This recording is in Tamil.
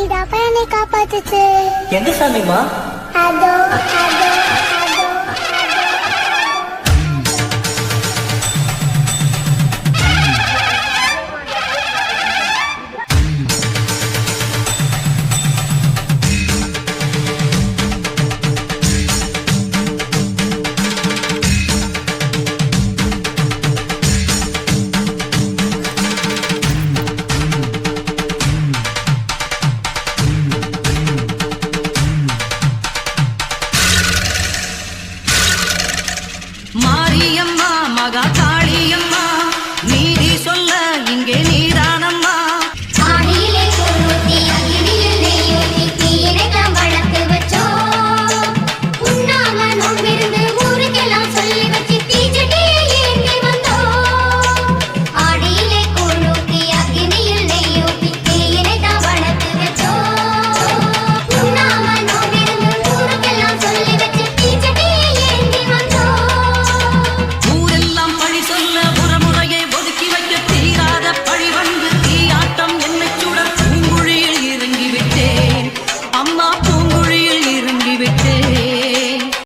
சாமி தாப்பா என்னை காப்பாத்துச்சு எந்த சாமிமா அதோ அதோ. மாரியம்மா மகா காளியம்மா.